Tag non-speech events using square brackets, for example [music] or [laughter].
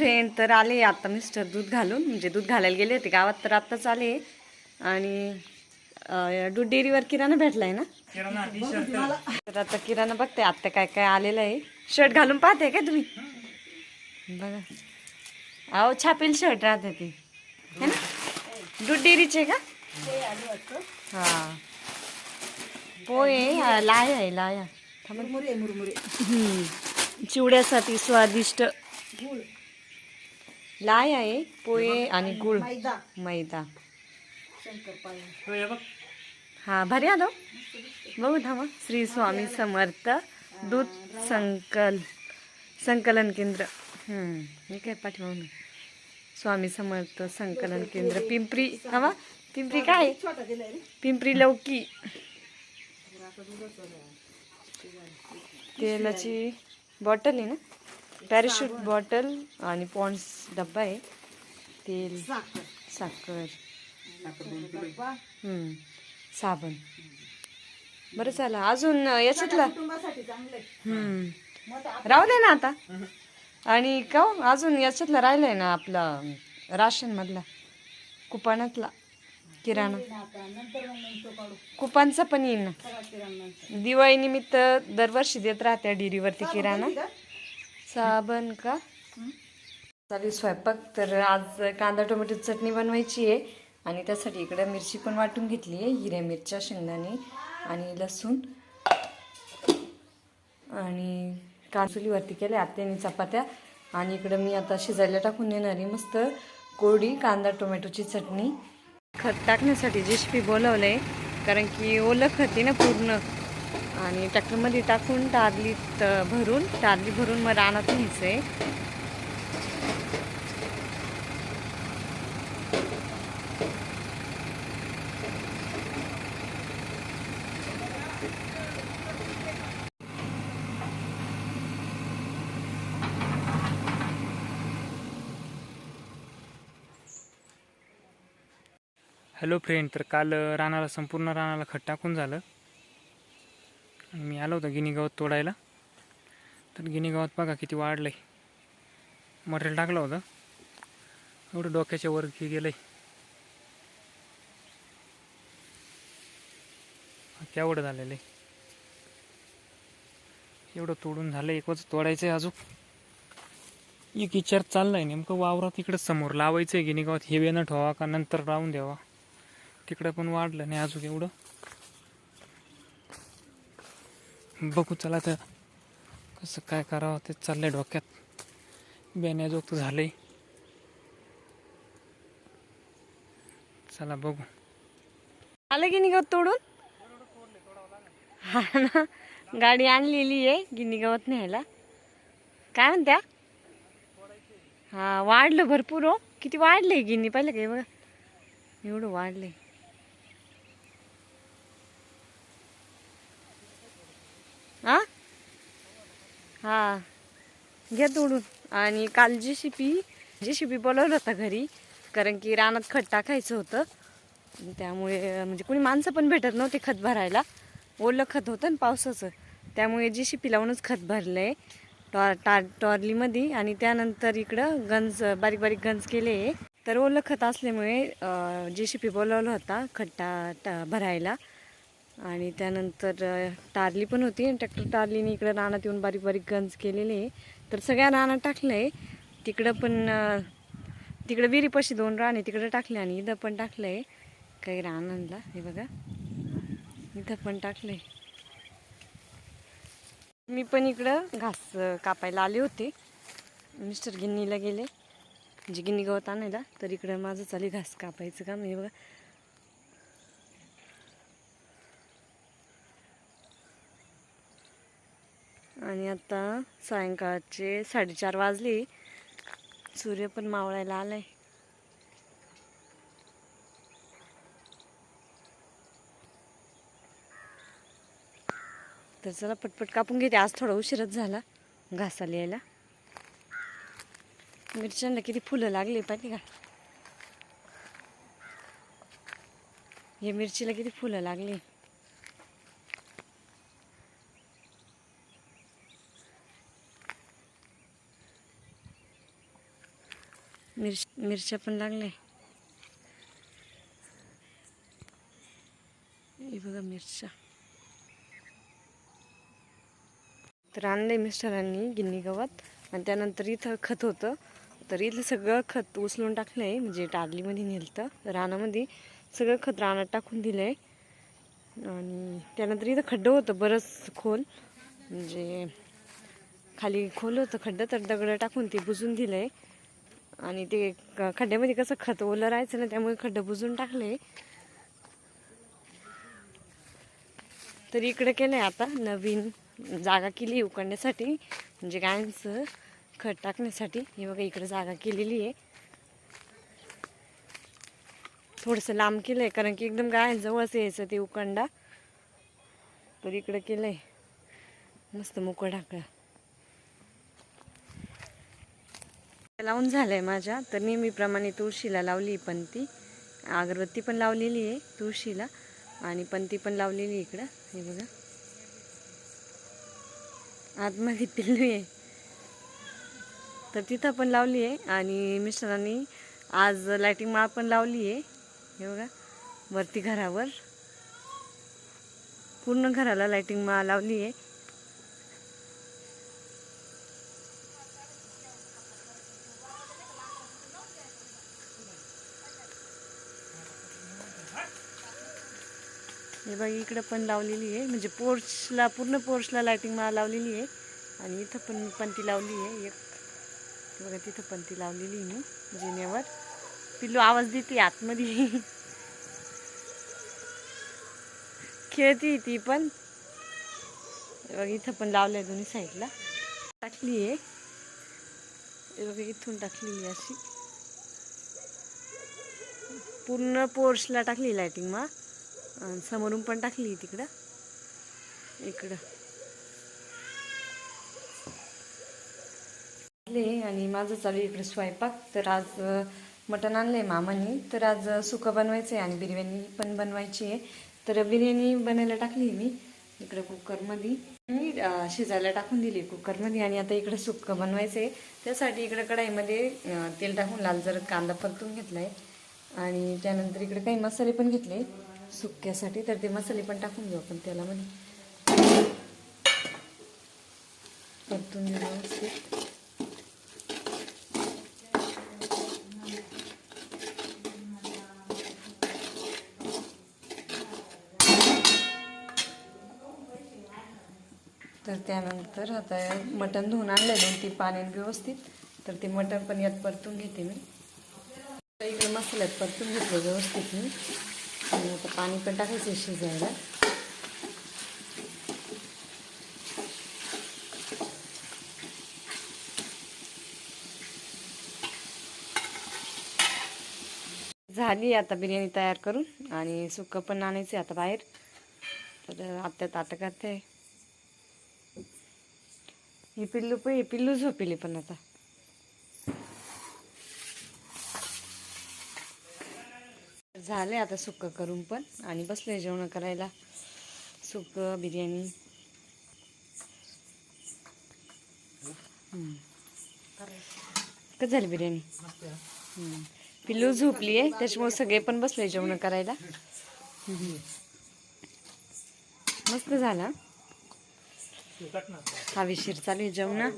Friend तर आले आता मिस्टर दूध घालून. म्हणजे दूध घालायला गेले होते गावात तर आत्ताच आले. आणि दूध डेअरीवर किराणा भेटलाय ना? तर आता किराणा बघते आत्ता काय काय आलेलं आहे. शर्ट घालून पाहते का तुम्ही? बघा. अहो छापेल शर्ट राहते ते. है ना? दूध डेअरीचे का? हा. पोहे हा, लाया आहे लाया. मुरमुरे. चिवड्यासाठी स्वादिष्ट. लाय आहे पोहे आणि गुळ. मैदा. मैदा. शंकरपाळी. हा भारी आलो बघू थांबा. श्री स्वामी समर्थ दूध संकल संकलन केंद्र. हम्म. हे काय पाठीमागून स्वामी समर्थ संकलन केंद्र. पिंपरी थांबा. पिंपरी काय? पिंपरी लौकी. तेलाची बॉटल आहे ना? पॅराशूट बॉटल आणि पॉन्ड्स डब्बा आहे. तेल साखर. हम्म, साबण. बरं चला अजून याच्यातला हम्म. राहू दे ना आता. आणि का हो, अजून याच्यातला राहिलाय ना आपला राशन मधला कुपानातला किराणा. कुपानचा पण येईल ना. सगळा किराणा नंतर. दिवाळी निमित्त दरवर्षी देत राहत्या डिरीवरती किराणा? साबण का? चालेल स्वयंपाक. तर आज कांदा टोमॅटोची चटणी बनवायची आहे. आणि त्यासाठी इकडं मिरची पण वाटून घेतली आहे हिऱ्या मिरच्या शेंगदाणे आणि लसूण. आणि कांसुलीवरती केल्या आत्याने चपात्या. आणि इकडं मी आता शिजायला टाकून देणार आहे मस्त कोरडी कांदा टोमॅटोची चटणी. खत टाकण्यासाठी जेसीपी बोलवलं आहे कारण की ओलं खत आहे ना पूर्ण. आणि ट्रॅक्टरमध्ये टाकून टारलीत भरून. टारली भरून मग रानात न्यायचं आहे हॅलो फ्रेंड तर काल रानाला संपूर्ण रानाला खट टाकून झालं. मी आलो होतो गिनी गवत तोडायला. तर गिनी गवत बघा किती वाढलं आहे मटेरियल टाकलं होतं. एवढं डोक्याच्या वर की गेलं आहे केवढं झालेलं आहे. एवढं तोडून झालं एकच तोडायचं आहे अजून. एक विचार चाललाय नेमकं वावरात इकडं समोर लावायचं आहे गिनी गवत हे वेणं ठेवा का नंतर राहून द्यावा. तिकडं पण वाढलं नाही अजून एवढं. बघू चला तर कसं काय करावं ते चाललंय डोक्यात. बेण्याजोगतं झालंय. चला बघू. आलं की निघत तोडून? हा ना गाडी आणलेली आहे गिनी गवत न्यायला. काय म्हणत्या? हा वाढलं भरपूर हो. किती वाढले गिनी पाहिलं काय बघा? एवढं वाढले हा? हा. घ्या तोडून. आणि काल जी शिपी जी शिपी बोलवलं होता घरी कारण की रानात खत टाकायचं होतं. त्यामुळे म्हणजे कोणी माणसं पण भेटत नव्हते खत भरायला. ओलं खत होतं ना पावसाचं. त्यामुळे जी शिपी लावूनच खत भरलं आहे टॉ टार टॉर्लीमध्ये. आणि त्यानंतर इकडं गंज बारीक बारीक गंज केले. आहे तर ओलं खत असल्यामुळे जे शिपी बोलवलं होता खट्टा भरायला. आणि त्यानंतर टारली पण होती आणि ट्रॅक्टर टारलीने इकडं रानात येऊन बारीक बारीक गंज केलेले. आहे तर सगळ्या रानात टाकलं आहे तिकडं पण तिकडं विहिरीपाशी दोन राणे आहे तिकडं टाकले आणि इथं पण टाकलं आहे काही रानांना हे बघा. इथं पण टाकलं आहे मी पण इकडं घास कापायला आले होते. मिस्टर गिन्नीला गेले. म्हणजे गिन्नी गवत आणायला. तर इकडं माझं चालू घास कापायचं काम. हे बघा. आणि आता सायंकाळचे साडेचार वाजले. सूर्य पण मावळायला आलाय. तर चला पटपट कापून घेते. आज थोडा उशीरच झाला घासाला यायला. मिरच्यांना किती फुलं लागली पाहिजे का? या मिरचीला किती फुलं लागली. मिरच मिरच्या पण लागल्या. बघा मिरच्या. तर आणलंय मिस्टरांनी गिन्नी गवत आणि त्यानंतर इथं खत होतं. तर इथलं सगळं खत उचलून टाकलं आहे म्हणजे टारलीमध्ये नेलतं. रानामध्ये सगळं खत रानात टाकून दिलं आहे आणि त्यानंतर इथं खड्डं होतं बरंच खोल. म्हणजे खाली खोल होतं खड्डं तर दगडं टाकून ते बुजून दिलं आहे आणि ते क- खड्ड्यामध्ये कसं खत ओलं राहायचं ना त्यामुळे खड्डं बुजून टाकले. तर इकडे केलं आहे आता नवीन जागा केली उकडण्यासाठी म्हणजे गायांचं खत टाकण्यासाठी. हे बघा इकडे जागा केलेली आहे. थोडंसं लांब केलं आहे कारण की एकदम गायांजवळच यायचं ते उकंडा. तर इकडे केलं आहे मस्त मोकळं ढाकळं. लावून झालंय माझ्या. तर नेहमीप्रमाणे तुळशीला लावली पण ती अगरबत्ती पण लावलेली आहे तुळशीला. आणि पंती पण लावलेली आहे इकडं. हे बघा. आतमध्ये पिल्लू आहे. तर तिथं पण लावली आहे. आणि मिस्टरांनी आज लायटिंग माळ पण लावली आहे. हे बघा. वरती घरावर. पूर्ण घराला लायटिंग माळ लावली आहे. हे बघ इकडं पण लावलेली आहे. म्हणजे पोर्चला पूर्ण पोर्चला लायटिंग मला लावलेली आहे. आणि इथं पण पंती लावली आहे. एक बघा तिथं पंती लावलेली आहे मी जिन्यावर पिल्लू आवाज देते आतमध्ये. [laughs] खेळती ती पण. बघ इथं पण लावलं आहे दोन्ही साईडला टाकली आहे. बघा इथून टाकलेली अशी. पूर्ण पोर्चला टाकली लायटिंग मा. समोरून पण टाकली तिकडं. इकडं. आणले आणि माझं चालू आहे इकडे स्वयंपाक. तर आज मटण मटण आणलंय मामानी. तर आज सुकं बनवायचं आहे आणि बिर्याणी पण बनवायची आहे. तर बिर्याणी बनायला टाकली मी. इकडं कुकरमध्ये. मी शिजायला टाकून दिली कुकरमध्ये आणि आता इकडं सुक्कं बनवायचं आहे त्यासाठी इकडं कढाईमध्ये तेल टाकून लाल जर कांदा परतून घेतला आहे आणि त्यानंतर इकडे काही मसाले पण घेतले. सुक्यासाठी तर ते मसाले पण टाकून घेऊ आपण त्याला तेलामध्ये परतून घेऊ व्यवस्थित. तर त्यानंतर आता मटण धुवून आणलं दोन ती पाण्याने व्यवस्थित. तर ते मटण पण यात परतून घेते मी. इकडे मसाल्यात परतून घेतलं व्यवस्थित मी. आणि आता पाणी पण टाकायचं शिजायला. झाली आता बिर्याणी तयार करून आणि सुकं पण आणायचं आता बाहेर. तर आत्या ताटं करते. ही पिल्लू पण ही पिल्लू झोपेली पण आता. झाले आता सुक्क करून पण. आणि बसले जेवण करायला. सुक्क बिर्याणी. कसं झाली बिर्याणी? पिल्लू झोपली आहे त्याच्यामुळे सगळे पण बसले जेवण करायला. मस्त झाला. हवेशीर चालू आहे जेवण.